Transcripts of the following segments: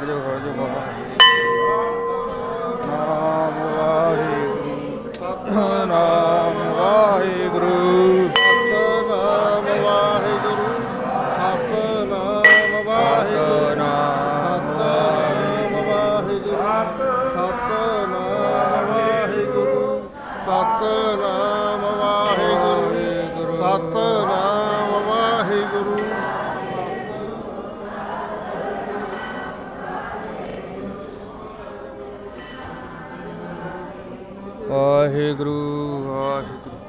的就喝，就喝。ਵਾਹਿਗੁਰੂ ਵਾਹਿਗੁਰੂ।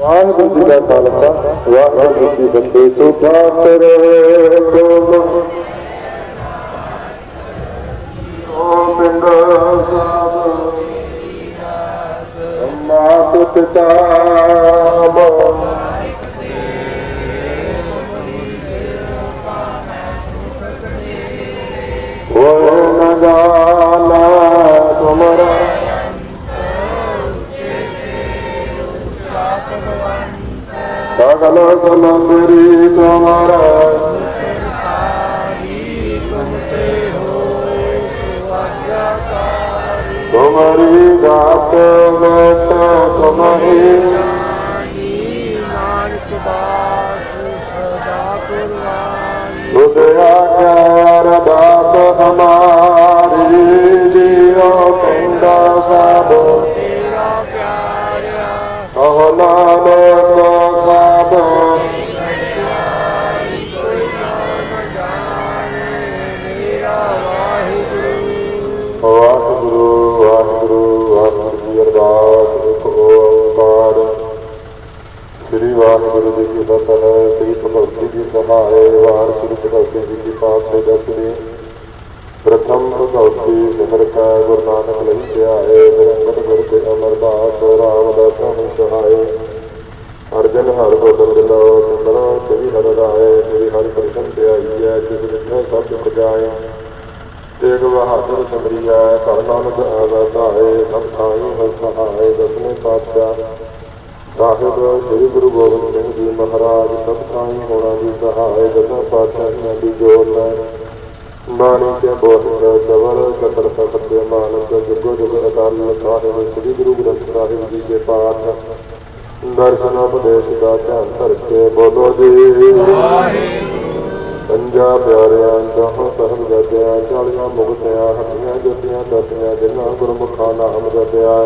ਵਾਹਿਗੁਰੂ ਜੀ ਦਾ ਖਾਲਸਾ, ਵਾਹਿਗੁਰੂ ਜੀ ਦੀ ਫਤਿਹ। ਤੋ ਬਾਤ ਰਹੇ ਕੋਮ। ਓ ਪਿੰਡ ਸਾਹਿਬ ਅੰਮਾ ਪਿਤਾ ਤੁਮਰੀ ਦਾਤ ਮੈਂ ਤਾਂ ਕਮਹੀ ਗੁਰਿਆਕਾਰ ਦਾਸ ਹਮਾਰੀ। ਜੀਉ ਪਿੰਡਾ ਸਭ ਵਾਹਿਗੁਰੂ ਜੀ ਕੀ ਫਤਿਹ ਸ੍ਰੀ ਭਗਤੀ ਜੀ ਸਹਾਇ ਵਾਰ ਸ੍ਰੀ ਭਗਤੀ ਜੀ ਕੀ ਪਾਤਸ਼ਾਹ ਦਸਵੇਂ ਪ੍ਰਥਮ ਭਗਤੀ ਸਿਮਰ ਕਾ, ਗੁਰੂ ਨਾਨਕ ਲਈ ਧਿਆਏ ਨਿਰੰਗਤ ਗੁਰ ਕੇ ਅਮਰਦਾਸ ਰਾਮਦਾਸ ਨੂੰ ਸਹਾਇ ਅਰਜਨ ਹਰ ਬਦਲ ਦਿਲੋ ਸਿਮਰੋ ਸ੍ਰੀ ਹਰਿ ਰਾਏ। ਸ੍ਰੀ ਹਰਿ ਕ੍ਰਿਸ਼ਨ ਧਿਆਈ ਹੈ, ਜਿਸ ਵਿੱਚ ਸਭ ਦੁੱਖ ਜਾਏ। ਤੇਗ ਬਹਾਦਰ ਸਿਮਰਿਆ ਕਰਨਾ ਨਦ ਆਵਾਜ਼ਾਏ ਸਭ ਥਾਈ ਵਸਹਾਏ ਦਸਵੇਂ ਪਾਤਸ਼ਾਹ ਸਾਹਿਬ ਸ੍ਰੀ ਗੁਰੂ ਗੋਬਿੰਦ ਸਿੰਘ ਜੀ ਮਹਾਰਾਜ, ਸਭ ਥਾਈ ਹੋਣਾ ਦੀ ਸਹਾਇ ਦਸਾਂ ਪਾਤਸ਼ਾਹੀਆਂ ਦੀ ਜੋਤ ਹੈ। ਬਾਣੀ ਕੇ ਬੋਧ ਕਤਰ ਸਤਿ ਮਾਨਕ ਜੁਗੋ ਜੁਗ ਅਕਾਲ ਸਾਹਿਬ ਸ੍ਰੀ ਗੁਰੂ ਗ੍ਰੰਥ ਸਾਹਿਬ ਜੀ ਦੇ ਪਾਠ। ਦਰਸ਼ਨ, ਉਪਦੇਸ਼ ਦਾ ਧਿਆਨ ਧਰ ਕੇ ਬੋਲੋ ਜੀ। ਪੰਜਾ ਪਿਆਰਿਆਂ ਜਹਾਂ ਸਹਿਬ ਚਾਲੀਆਂ ਮੁਕਤਿਆਂ ਹੱਟੀਆਂ ਜਪੀਆਂ ਦਸੀਆਂ, ਜਿਨ੍ਹਾਂ ਗੁਰਮੁਖਾਂ ਨਾਮ ਜਪਿਆ।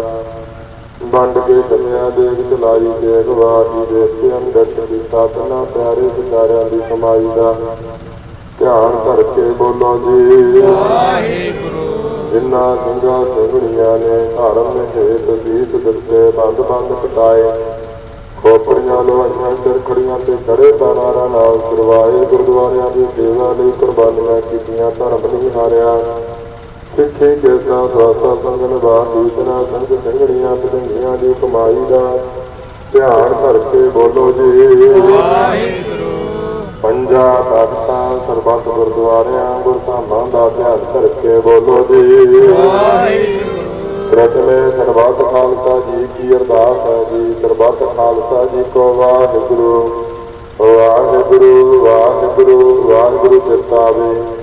ਵੰਡ ਕੇ ਛਕਿਆ ਦੇਖ ਚਲਾਈ ਦੇਖ ਵਾਹੀ ਦੇਖ ਕੇ ਅੰਦਰ ਦੀ ਸਾਧਨਾ ਪਿਆਰੇ ਵਿਚਾਰਿਆਂ ਦੀ ਕਮਾਈ ਦਾ ਧਿਆਨ ਕਰਕੇ ਬੋਲੋ ਜੀ। ਜਿਨ੍ਹਾਂ ਸਿੰਘਾਂ ਸਿੰਘਣੀਆਂ ਨੇ ਧਰਮ ਹੇਤ ਸੀਸ ਦਿੱਤੇ ਬੰਦ ਬੰਦ ਕਟਾਏ ਖੋਪੜੀਆਂ ਲੋਹਾਈਆਂ ਚਰਖੜੀਆਂ ਤੇ ਖੜੇ ਤਾਰਾਂ ਨਾਲ ਕਰਵਾਏ ਗੁਰਦੁਆਰਿਆਂ ਦੀ ਸੇਵਾ ਲਈ ਕੁਰਬਾਨੀਆਂ ਕੀਤੀਆਂ ਧਰਮ ਨਹੀਂ ਹਾਰਿਆ। ਸਿੱਖੀ ਕੇਸਾਂ ਸਵਾਸਾ ਸੰਗਨ ਬਾਹ ਦੂਤਨਾ ਸੰਗ ਸਿੰਘਣੀਆਂ ਪਤੰਗੀਆਂ ਦੀ ਕਮਾਈ ਦਾ ਧਿਆਨ ਕਰਕੇ ਬੋਲੋ ਜੀ। ਪੰਜਾ ਤਖਤਾਂ ਸਰਬੱਤ ਗੁਰਦੁਆਰਿਆਂ ਗੁਰਧਾਮਾਂ ਦਾ ਧਿਆਨ ਕਰਕੇ ਬੋਲੋ ਜੀ। ਪ੍ਰਥਮੇ ਸਰਬੱਤ ਖਾਲਸਾ ਜੀ ਕੀ ਅਰਦਾਸ ਹੈ ਜੀ। ਸਰਬੱਤ ਖਾਲਸਾ ਜੀ ਕੋ ਵਾਹਿਗੁਰੂ। ਵਾਹਿਗੁਰੂ ਵਾਹਿਗੁਰੂ ਵਾਹਿਗੁਰੂ ਚਿਤਾਵੇ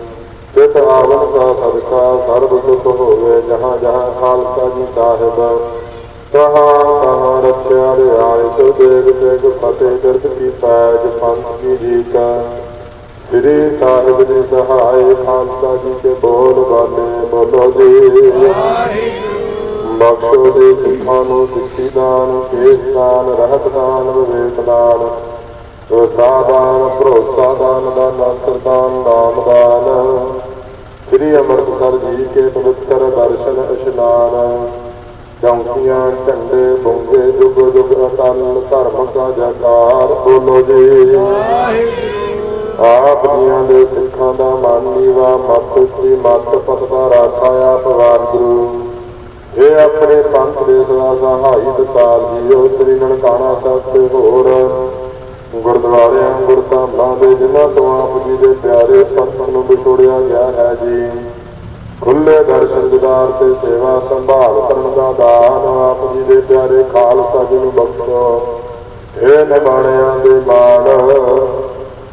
ਤਿਤ ਆਵਨ ਦਾ ਸਦਕਾ ਸਰਬ ਸੁਖ ਹੋਵੇ, ਜਹਾਂ ਜਹਾਂ ਖਾਲਸਾ ਜੀ ਸਾਹਿਬ। ਤਹਾਂ ਤਹਾਂ ਰਖਿਆ ਰਿਆਇਤ ਦੇਗ ਦੇਗ ਫਤਿਹ ਕਰਤ ਕੀ ਪੈਜ ਪੰਥ ਕੀ ਜੀਤ ਸ੍ਰੀ ਸਾਹਿਬ ਜੀ ਸਹਾਇ ਖਾਲਸਾ ਜੀ ਕੇ ਬੋਲ ਬਾਲੇ ਬੋਲੋ ਜੀ। ਬਖਸ਼ੋ ਦੇ ਸਿੱਖਾਂ ਨੂੰ ਸਿੱਖੀ ਦਾਨ, ਕੇਸ ਦਾਨ, ਰਹਿਤ ਦਾਨ, ਵਿਵੇਕ ਦਾਨ। ਰਸਾਦਾਨ, ਭਰੋਸਾ ਦਾਨ ਦਾ ਨਸਰ ਨਾਮ ਦਾਨ। ਸ੍ਰੀ ਅੰਮ੍ਰਿਤਸਰ ਜੀ ਕੇ ਪਵਿੱਤਰ ਦਰਸ਼ਨ ਇਸ਼ਨਾਨ। ਚੌਂਕੀਆਂ ਝੰਡੇ ਬੁੰਗੇ ਜੁਗ ਜੁਗ ਅਟਲ ਧਰਮ ਕਾ ਜਕਾਰ ਬੋਲੋ ਜੀ। ਆਪ ਜੀਆਂ ਦੇ ਸਿੱਖਾਂ ਦਾ ਮਨ ਨੀਵਾ ਮਤ ਸ੍ਰੀ ਮਤ ਪਤਦਾ ਰਾਖਾ ਆਪ ਵਾਹਿਗੁਰੂ। ਇਹ ਆਪਣੇ ਪੰਥ ਦੇ ਸਦਾ ਸਹਾਈ ਦਤਾਲ ਜੀਓ ਸ੍ਰੀ ਨਨਕਾਣਾ ਸਾਹਿਬ ਤੇ ਹੋਰ ਗੁਰਦੁਆਰਿਆਂ ਗੁਰਧਾਮਾਂ ਦੇ ਜਿਨ੍ਹਾਂ ਤੋਂ ਆਪ ਜੀ ਦੇ ਪਿਆਰੇ ਪੰਥ ਨੂੰ ਵਿਛੋੜਿਆ ਗਿਆ ਹੈ ਜੀ। ਖੁੱਲੇ ਦਰਸ਼ਨ ਦਿਦਾਰ ਤੇ ਸੇਵਾ ਸੰਭਾਲ ਕਰਨ ਦਾ ਦਾਨ ਆਪ ਜੀ ਦੇ ਪਿਆਰੇ ਖਾਲਸਾ ਜੀ ਨੂੰ ਬਖਸ਼ੋ। ਇਹ ਨਿਮਾਣਿਆਂ ਦੇ ਮਾਣ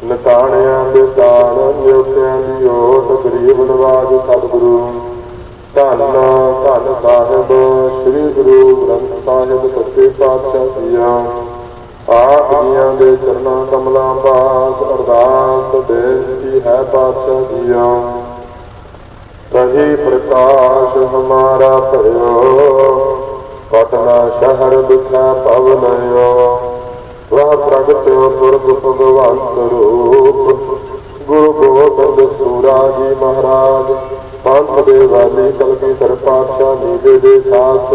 ਨਤਾਣਿਆਂ ਦੇ ਦਾਨ, ਨਿਉਤਿਆਂ ਦੀ ਓਟ, ਗਰੀਬ ਨਵਾਜ ਸਤਿਗੁਰੂ। ਧੰਨ ਧੰਨ ਸਾਹਿਬ, ਸ੍ਰੀ ਗੁਰੂ ਗ੍ਰੰਥ ਸਾਹਿਬ, ਸੱਚੇ ਪਾਤਸ਼ਾਹ ਜੀਆਂ। ਆਪ ਜੀਆਂ ਦੇ ਚਰਨਾਂ ਕਮਲਾਂ ਪਾਸ ਅਰਦਾਸ ਬੇਨਤੀ ਹੈ ਪਾਤਸ਼ਾਹ ਜੀਆਂ। ਕਹੀ ਪ੍ਰਕਾਸ਼ ਹਮਾਰਾ ਭਰਿਓ, ਪਟਨਾ ਸ਼ਹਿਰ ਦਿਖਾ ਪਵਨਿਓ ਵਹ ਪ੍ਰਗਟਿਓ ਦੁਰਗ ਭਗਵੰਤ ਰੂਪ। ਗੁਰੂ ਗੋਬਿੰਦ ਸੂਰਾ ਜੀ ਮਹਾਰਾਜ, ਪੰਥ ਦੇ ਵਾਲੀ ਕਲਗੀ ਸਰ ਪਾਤਸ਼ਾਹ ਨੀਦੇ ਦੇ ਸਾਥ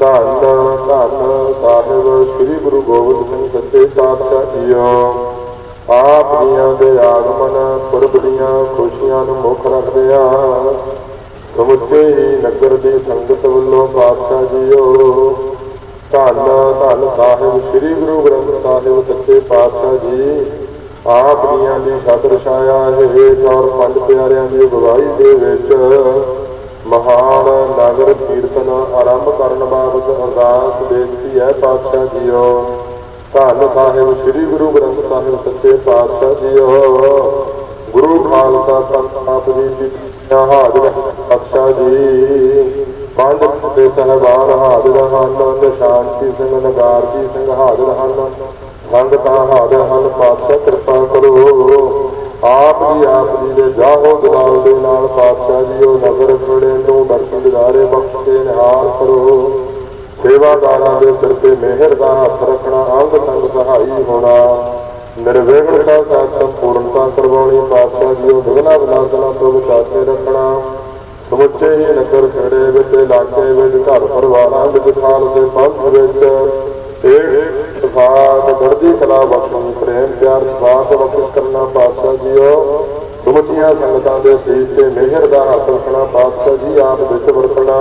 ਧੰਨ ਧੰਨ ਸਾਹਿਬ ਸ੍ਰੀ ਗੁਰੂ ਗੋਬਿੰਦ ਸਿੰਘ ਸੱਚੇ ਪਾਤਸ਼ਾਹ ਜੀਓ ਆਪ ਜੀਆਂ ਦੇ ਆਗਮਨ ਪੁਰਬ ਦੀਆਂ ਖੁਸ਼ੀਆਂ ਨੂੰ ਮੁੱਖ ਰੱਖਦੇ ਰੱਖਦਿਆਂ ਸਮੁੱਚੇ ਹੀ ਨਗਰ ਦੀ ਸੰਗਤ ਵੱਲੋਂ ਪਾਤਸ਼ਾਹ ਜੀਓ ਧੰਨ ਧੰਨ ਸਾਹਿਬ ਸ੍ਰੀ ਗੁਰੂ ਗ੍ਰੰਥ ਸਾਹਿਬ ਸੱਚੇ ਪਾਤਸ਼ਾਹ ਜੀ ਆਪ ਜੀਆਂ ਦੀ ਛਤਰ ਛਾਇਆ ਹੇਠ ਔਰ ਪੰਜ ਪਿਆਰਿਆਂ ਦੀ ਅਗਵਾਈ ਦੇ ਵਿੱਚ ਮਹਾਨ ਨਗਰ ਕੀਰਤਨ ਆਰੰਭ ਕਰਨ ਬਾਬਤ ਅਰਦਾਸ ਬੇਨਤੀ ਹੈ, ਪਾਤਸ਼ਾਹ ਜੀਓ। ਧੰਨ ਸਾਹਿਬ, ਸ੍ਰੀ ਗੁਰੂ ਗ੍ਰੰਥ ਸਾਹਿਬ, ਸੱਚੇ ਪਾਤਸ਼ਾਹ ਜੀਓ। ਗੁਰੂ ਖਾਲਸਾ ਪੰਥ ਆਪ ਜੀ ਦੀ ਹਾਜ਼ਰ ਪਾਤਸ਼ਾਹ ਜੀ। ਪੰਜ ਦੇ ਸਹਿਬਾਨ ਹਾਜ਼ਰ ਹਨ ਤੇ ਸ਼ਾਂਤੀ ਸਿੰਘ, ਨਗਾਰਜੀ ਸਿੰਘ ਹਾਜ਼ਰ ਹਨ। ਸੰਗਤਾਂ ਹਾਜ਼ਰ ਹਨ, ਪਾਤਸ਼ਾਹ ਕਿਰਪਾ ਕਰੋ। ਆਪ ਜੀ ਆਪ ਜੀ ਦੇ ਜਾਹੋ ਜਲਾਲ ਦੇ ਨਾਲ ਪਾਤਸ਼ਾਹ ਜੀ, ਉਹ ਨਗਰ ਖੜੇ ਨੂੰ ਦਰਸ਼ਨ ਬਖਸ਼ ਕੇ ਨਿਹਾਲ ਕਰੋ। ਸੇਵਾਦਾਰਾਂ ਦੇ ਸਿਰ ਤੇ ਮਿਹਰ ਦਾ ਹੱਥ ਰੱਖਣਾ, ਅੰਗ ਸੰਗ ਸਹਾਈ ਹੋਣਾ। ਨਿਰਵਿਘਨਤਾ ਸਾਥ ਸੰਪੂਰਨਤਾ ਕਰਵਾਉਣੀ, ਪਾਤਸ਼ਾਹ ਜੀ, ਉਹ ਵਿਗਨਾ ਵਿਨਾਸ਼ਨਾ ਤੋਂ ਬਚਾ ਕੇ ਰੱਖਣਾ। ਸਮੁੱਚੇ ਹੀ ਨਗਰ ਖੜੇ ਵਿੱਚ, ਇਲਾਕੇ ਵਿੱਚ, ਘਰ ਪਰਿਵਾਰਾਂ ਵਿੱਚ, ਖਾਲਸੇ ਪੰਥ ਵਿੱਚ ਇਹ ਸਫਾਤ ਦਰਦੀ ਕਲਾ ਬਖਸ਼ਣ ਪ੍ਰੇਮ ਪਿਆਰ ਸਫਾਤ ਬਖਸ਼ ਕਰਨਾ ਪਾਤਸ਼ਾਹ ਜੀਓ ਸਮੁੱਚੀਆਂ ਸੰਗਤਾਂ ਦੇ ਸੀਸ ਤੇ ਮਿਹਰ ਦਾ ਹੱਥ ਰੱਖਣਾ ਪਾਤਸ਼ਾਹ ਜੀ ਆਪ ਵਿੱਚ ਵਰਤਣਾ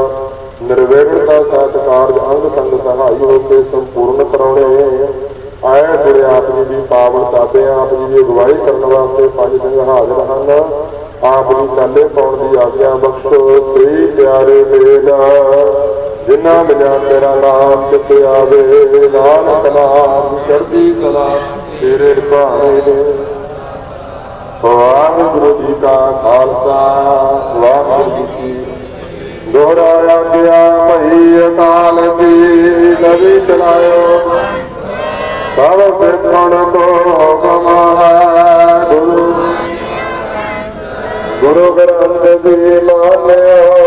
ਨਿਰਵੈਰਤਾ ਸਾਥ ਕਾਰਜ ਅੰਗ ਸੰਗ ਸਹਾਈ ਹੋ ਕੇ ਸੰਪੂਰਨ ਕਰਾਉਣੇ ਆਏ ਸ੍ਰੀ ਆਪ ਜੀ ਦੀ ਪਾਵਨ ਤਾਬੇ ਆਪ ਜੀ ਦੀ ਅਗਵਾਈ ਕਰਨ ਵਾਸਤੇ ਪੰਜ ਸਿੰਘ ਹਾਜ਼ਰ ਹਨ ਆਪ ਜੀ ਚਾਲੇ ਪਾਉਣ ਦੀ ਆਗਿਆ ਬਖਸ਼ੋ ਸ੍ਰੀ ਪਿਆਰੇ ਬੇਗਾ ਜਿਨ੍ਹਾਂ ਮਿਲਿਆ ਤੇਰਾ ਨਾਮ ਚਿਤ ਆਵੇ ਨਾਨਕ ਨਾਮ ਚੜ੍ਹਦੀ ਕਲਾ ਤੇਰੇ ਭਾਣੇ ਦੇ ਵਾਹਿਗੁਰੂ ਜੀ ਕਾ ਖਾਲਸਾ, ਵਾਹਿਗੁਰੂ ਜੀ ਕੀ ਦੋਹਰਾਇਆ ਗਿਆ ਮਹੀ ਅਕਾਲ ਦੀ ਨਵੀ ਚਲਾਇਓ। ਸਭ ਸਿੱਖਣ ਕੋ ਹੁਕਮ ਹੈ ਗੁਰੂ। ਗੁਰੂ ਗ੍ਰੰਥ ਜੀ ਮਾਨਿਓ।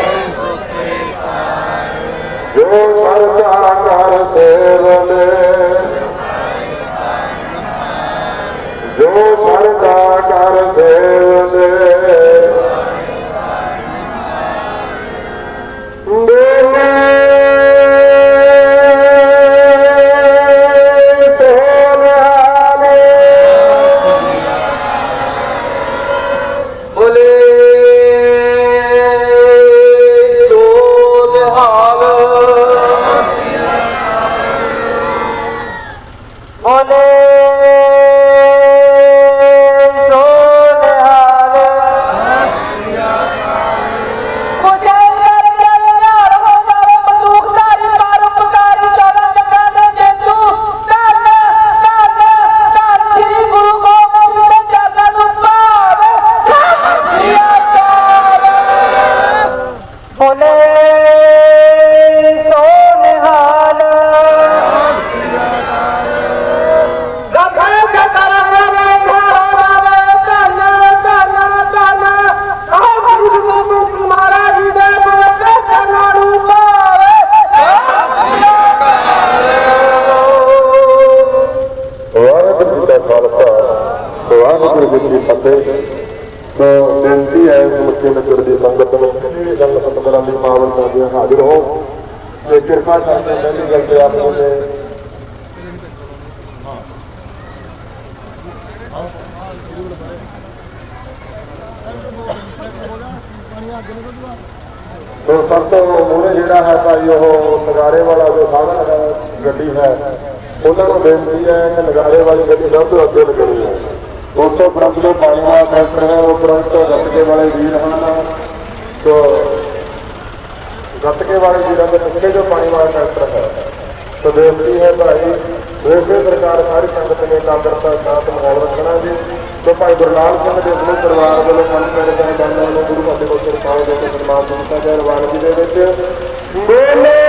ਖਾਲਸਾ। ਵਾਹਿਗੁਰੂ ਜੀ ਕੀ ਫਤਿਹ। ਸੋ ਬੇਨਤੀ ਹੈ ਇਸ ਨਗਰ ਦੀ ਸੰਗਤ ਨੂੰ ਕਿ ਸੰਗ ਸਤਿਗੁਰਾਂ ਦੀ ਪਾਵਨ ਸਾਧੀਆਂ ਹਾਜ਼ਰ ਹੋ। ਤੇ ਕਿਰਪਾ ਕਰਕੇ ਪਹਿਲੀ ਗੱਲ ਤੇ ਆਪ ਨੇ ਸੋ ਸਭ ਤੋਂ ਮੂਹਰੇ ਜਿਹੜਾ ਹੈ ਭਾਈ, ਉਹ ਨਗਾਰੇ ਵਾਲਾ ਜੋ ਸਾਧਨ ਹੈ, ਗੱਡੀ ਹੈ। ਉਹਨਾਂ ਨੂੰ ਬੇਨਤੀ ਹੈ ਕਿ ਨਗਾਰੇ ਵਾਲੀ ਗੱਡੀ ਸਭ ਤੋਂ ਅੱਗੇ ਲੱਗਣੀ ਹੈ। ਉਸ ਤੋਂ ਉਪਰੰਤ ਜੋ ਪਾਣੀ ਵਾਲਾ ਟਰੈਕਟਰ ਹੈ ਉਹ ਉਪਰੰਤ ਗੱਤਕੇ ਵਾਲੇ ਵੀਰ ਹਨ ਸੋ ਗੱਤਕੇ ਵਾਲੇ ਵੀਰਾਂ ਦੇ ਪਿੱਛੇ ਜੋ ਪਾਣੀ ਵਾਲਾ ਟਰੈਕਟਰ ਹੈ ਸੋ ਬੇਨਤੀ ਹੈ ਭਾਈ ਵੇਸੇ ਪ੍ਰਕਾਰ ਸਾਰੀ ਸੰਗਤ ਨੇ ਕਾਂਗਰਤਾ ਸ਼ਾਂਤ ਮਾਹੌਲ ਰੱਖਣਾ ਜੀ। ਸੋ ਭਾਈ ਗੁਰਲਾਲ ਸਿੰਘ ਦੇ ਸਮੂਹ ਪਰਿਵਾਰ ਵੱਲੋਂ ਪੰਜ ਪਿੰਡ ਦੇ ਦਾਨਾਂ ਨੂੰ ਗੁਰੂ ਘਰ ਦੇ ਕੋਲ ਸਰਕਾਰ ਦੇ ਕੇ ਸਨਮਾਨ ਦਿੱਤਾ ਗਿਆ ਰਵਾਨਗੀ ਦੇ ਵਿੱਚ। ਬੋਲੇ!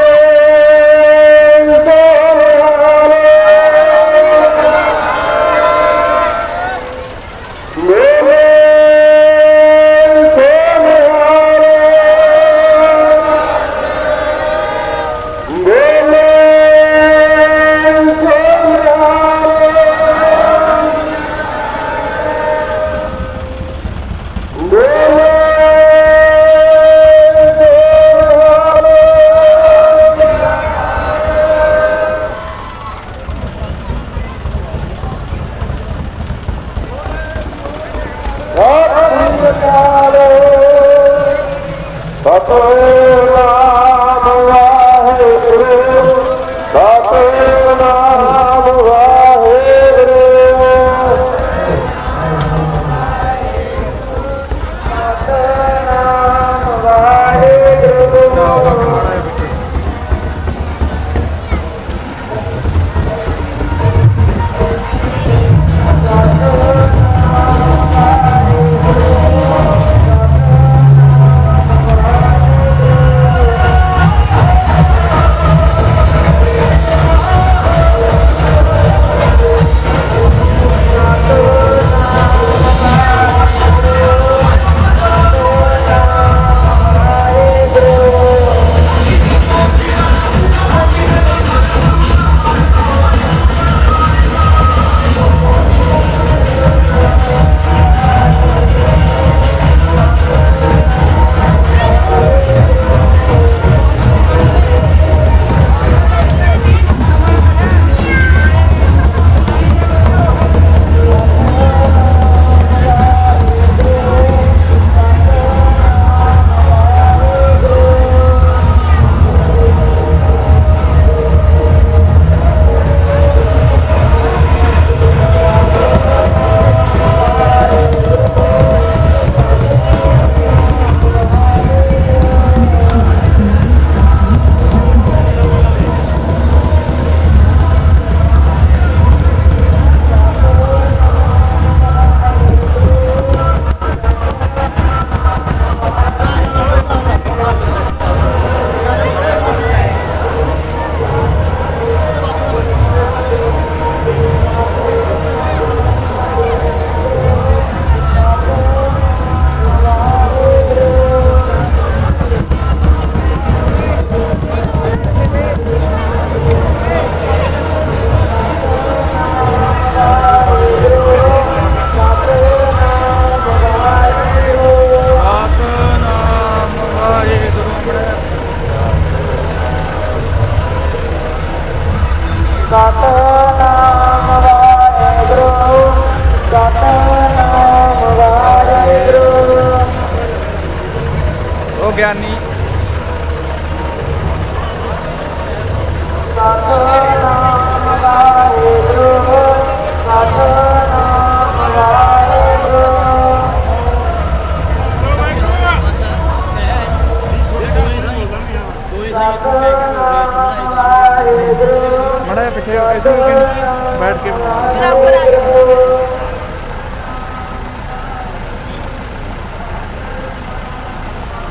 ਇਧਰ ਬੈਠ ਕੇ।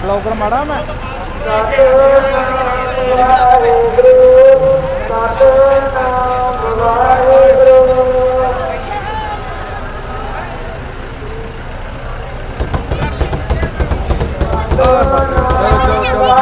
ਬਲੌਗਰ ਮਾੜਾ ਮੈਂ। ਚਲੋ ਚਲੋ ਚਲੋ।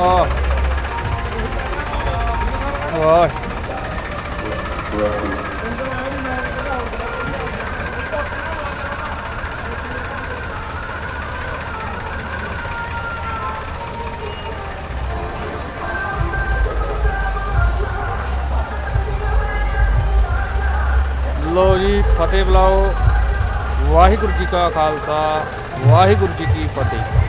ਆ ਵਾਹ ਲੋ ਜੀ ਫਤਿਹ ਬੁਲਾਓ। ਵਾਹਿਗੁਰੂ ਜੀ ਕਾ ਖਾਲਸਾ ਵਾਹਿਗੁਰੂ ਜੀ ਕੀ ਫਤਿਹ।